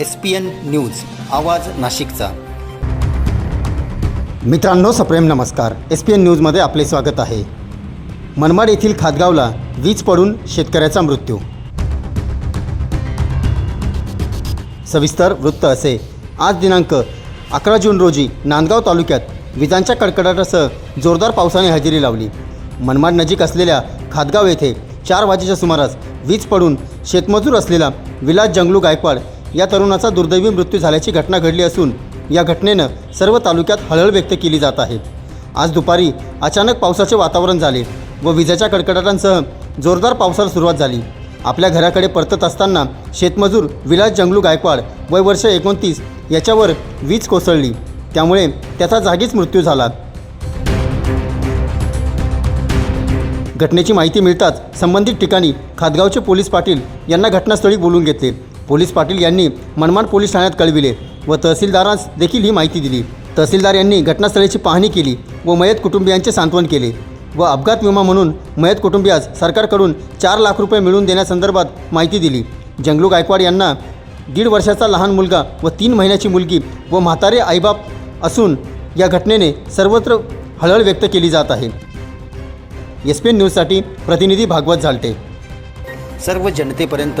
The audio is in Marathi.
एस पी एन न्यूज आवाज नाशिकचा. मित्रांनो सप्रेम नमस्कार. एस पी एन न्यूजमध्ये आपले स्वागत आहे. मनमाड येथील खातगावला वीज पडून शेतकऱ्याचा मृत्यू. सविस्तर वृत्त असे. आज दिनांक अकरा जून रोजी नांदगाव तालुक्यात विजांच्या कडकडाटासह जोरदार पावसाने हजेरी लावली. मनमाड नजीक असलेल्या खातगाव येथे चार वाजेच्या सुमारास वीज पडून शेतमजूर असलेला विलास जंगलू गायकवाड या तरुणाचा दुर्दैवी मृत्यू झाल्याची घटना घडली असून या घटनेनं सर्व तालुक्यात हळहळ व्यक्त केली जात आहे. आज दुपारी अचानक पावसाचे वातावरण झाले व विजेच्या कडकडाटांसह जोरदार पावसाला सुरुवात झाली. आपल्या घराकडे परतत असताना शेतमजूर विलास जंगलू गायकवाड वय वर्ष एकोणतीस याच्यावर वीज कोसळली. त्यामुळे त्याचा जागीच मृत्यू झाला. घटनेची माहिती मिळताच संबंधित ठिकाणी खादगावचे पोलीस पाटील यांना घटनास्थळी बोलून घेतले. पोलीस पाटील यांनी मनमाड पोलीस ठाण्यात कळविले व तहसीलदारांस देखील ही माहिती दिली. तहसीलदार यांनी घटनास्थळाची पाहणी केली व मयत कुटुंबियांचे सांत्वन केले व अपघात विमा म्हणून मयत कुटुंबियास सरकारकडून चार लाख रुपये मिळवून देण्यासंदर्भात माहिती दिली. जंगलू गायकवाड यांना दीड वर्षाचा लहान मुलगा व तीन महिन्याची मुलगी व म्हातारे आईबाप असून या घटनेने सर्वत्र हळहळ व्यक्त केली जात आहे. एस पी एन न्यूजसाठी प्रतिनिधी भागवत झालटे सर्व जनतेपर्यंत